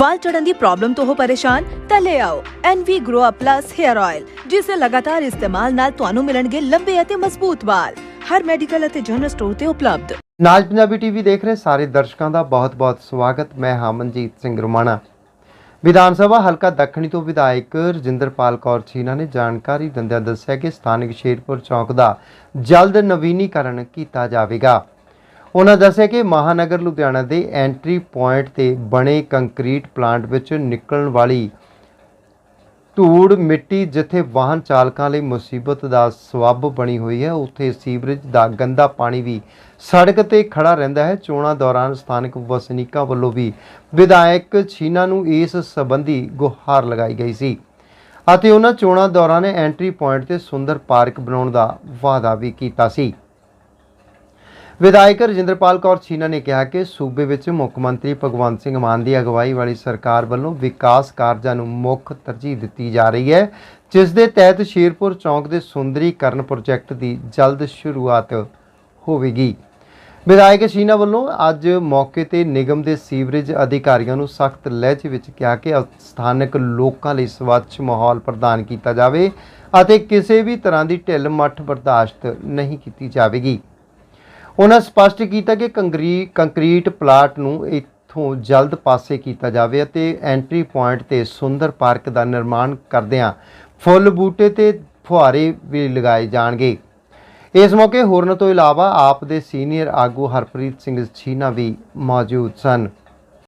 ਵਾਲ ਚੜਨ ਦੀ ਪ੍ਰੋਬਲਮ ਤੋਂ ਹੋ ਪਰੇਸ਼ਾਨ, ਤਾਂ ਲੈ ਆਓ NV Grow Up Plus Hair Oil ਜਿਸ ਦੇ ਲਗਾਤਾਰ ਇਸਤੇਮਾਲ ਨਾਲ ਤੁਹਾਨੂੰ ਮਿਲਣਗੇ ਲੰਬੇ ਅਤੇ ਮਜ਼ਬੂਤ ਵਾਲ। ਹਰ ਮੈਡੀਕਲ ਅਤੇ ਜਨਰਲ ਸਟੋਰ ਤੇ ਉਪਲਬਧ। ਨਾਜ ਪੰਜਾਬੀ ਟੀਵੀ ਦੇਖ ਰਹੇ ਸਾਰੇ ਦਰਸ਼ਕਾਂ ਦਾ ਬਹੁਤ-ਬਹੁਤ ਸਵਾਗਤ। ਮੈਂ ਹਾਂ ਸਿੰਘ ਰੁਮਾਣਾ। ਵਿਧਾਨ ਸਭਾ ਹਲਕਾ ਦੱਖਣੀ ਤੋਂ ਵਿਧਾਇਕ ਰਜਿੰਦਰਪਾਲ ਕੌਰ ਛੀਨਾ ਨੇ ਜਾਣਕਾਰੀ ਦਿੰਦਿਆਂ ਦੱਸਿਆ ਕਿ ਸਥਾਨਕ ਸ਼ੇਰਪੁਰ ਚੌਕ ਦਾ ਜਲਦ ਨਵੀਨੀਕਰਨ ਕੀਤਾ ਜਾਵੇਗਾ। ਉਹਨਾਂ ਦੱਸਿਆ ਕਿ ਮਹਾਨਗਰ ਲੁਧਿਆਣਾ ਦੇ ਐਂਟਰੀ ਪੁਆਇੰਟ ਤੇ ਬਣੇ ਕੰਕਰੀਟ ਪਲਾਂਟ ਵਿੱਚ ਨਿਕਲਣ ਵਾਲੀ ਧੂੜ ਮਿੱਟੀ ਜਿੱਥੇ ਵਾਹਨ ਚਾਲਕਾਂ ਲਈ ਮੁਸੀਬਤ ਦਾ ਸਬੱਬ ਬਣੀ ਹੋਈ ਹੈ, ਉੱਥੇ ਸੀਵਰੇਜ ਦਾ ਗੰਦਾ ਪਾਣੀ ਵੀ ਸੜਕ ਤੇ ਖੜਾ ਰਹਿੰਦਾ ਹੈ। ਚੋਣਾਂ ਦੌਰਾਨ ਸਥਾਨਕ ਵਸਨੀਕਾਂ ਵੱਲੋਂ ਵੀ ਵਿਧਾਇਕ ਛੀਨਾ ਨੂੰ ਇਸ ਸੰਬੰਧੀ ਗੁਹਾਰ ਲਗਾਈ ਗਈ ਸੀ ਅਤੇ ਉਹਨਾਂ ਚੋਣਾਂ ਦੌਰਾਨ ਐਂਟਰੀ ਪੁਆਇੰਟ ਤੇ ਸੁੰਦਰ ਪਾਰਕ ਬਣਾਉਣ ਦਾ ਵਾਅਦਾ ਵੀ ਕੀਤਾ ਸੀ। ਵਿਧਾਇਕ ਰਜਿੰਦਰਪਾਲ ਕੌਰ ਛੀਨਾ ਨੇ ਕਿਹਾ ਕਿ ਸੂਬੇ ਵਿੱਚ ਮੁੱਖ ਮੰਤਰੀ ਭਗਵੰਤ ਸਿੰਘ ਮਾਨ ਦੀ ਅਗਵਾਈ ਵਾਲੀ ਸਰਕਾਰ ਵੱਲੋਂ ਵਿਕਾਸ ਕਾਰਜਾਂ ਨੂੰ ਮੁੱਖ ਤਰਜੀਹ ਦਿੱਤੀ ਜਾ ਰਹੀ ਹੈ, ਜਿਸ ਦੇ ਤਹਿਤ ਸ਼ੇਰਪੁਰ ਚੌਂਕ ਦੇ ਸੁੰਦਰੀਕਰਨ ਪ੍ਰੋਜੈਕਟ ਦੀ ਜਲਦ ਸ਼ੁਰੂਆਤ ਹੋਵੇਗੀ। ਵਿਧਾਇਕ ਛੀਨਾ ਵੱਲੋਂ ਅੱਜ ਮੌਕੇ ਤੇ ਨਿਗਮ ਦੇ ਸੀਵਰੇਜ ਅਧਿਕਾਰੀਆਂ ਨੂੰ ਸਖਤ ਲਹਿਜੇ ਵਿੱਚ ਕਿਹਾ ਕਿ ਸਥਾਨਕ ਲੋਕਾਂ ਲਈ ਸਵੱਛ ਮਾਹੌਲ ਪ੍ਰਦਾਨ ਕੀਤਾ ਜਾਵੇ ਅਤੇ ਕਿਸੇ ਵੀ ਤਰ੍ਹਾਂ ਦੀ ਢਿੱਲ ਮੱਠ ਬਰਦਾਸ਼ਤ ਨਹੀਂ ਕੀਤੀ ਜਾਵੇਗੀ। ਉਹਨਾਂ ਸਪਸ਼ਟ ਕੀਤਾ ਕਿ ਕੰਗਰੀ, ਕੰਕਰੀਟ ਪਲਾਟ ਨੂੰ ਇੱਥੋਂ ਜਲਦ ਪਾਸੇ ਕੀਤਾ ਜਾਵੇ ਅਤੇ ਐਂਟਰੀ ਪੁਆਇੰਟ ਤੇ ਸੁੰਦਰ ਪਾਰਕ ਦਾ ਨਿਰਮਾਣ ਕਰਦਿਆਂ ਫੁੱਲ ਬੂਟੇ ਤੇ ਫੁਹਾਰੇ ਵੀ ਲਗਾਏ ਜਾਣਗੇ। ਇਸ ਮੌਕੇ ਹੋਰਨ ਤੋਂ ਇਲਾਵਾ ਆਪ ਦੇ ਸੀਨੀਅਰ ਆਗੂ ਹਰਪ੍ਰੀਤ ਸਿੰਘ ਛੀਨਾ ਵੀ ਮੌਜੂਦ ਸਨ।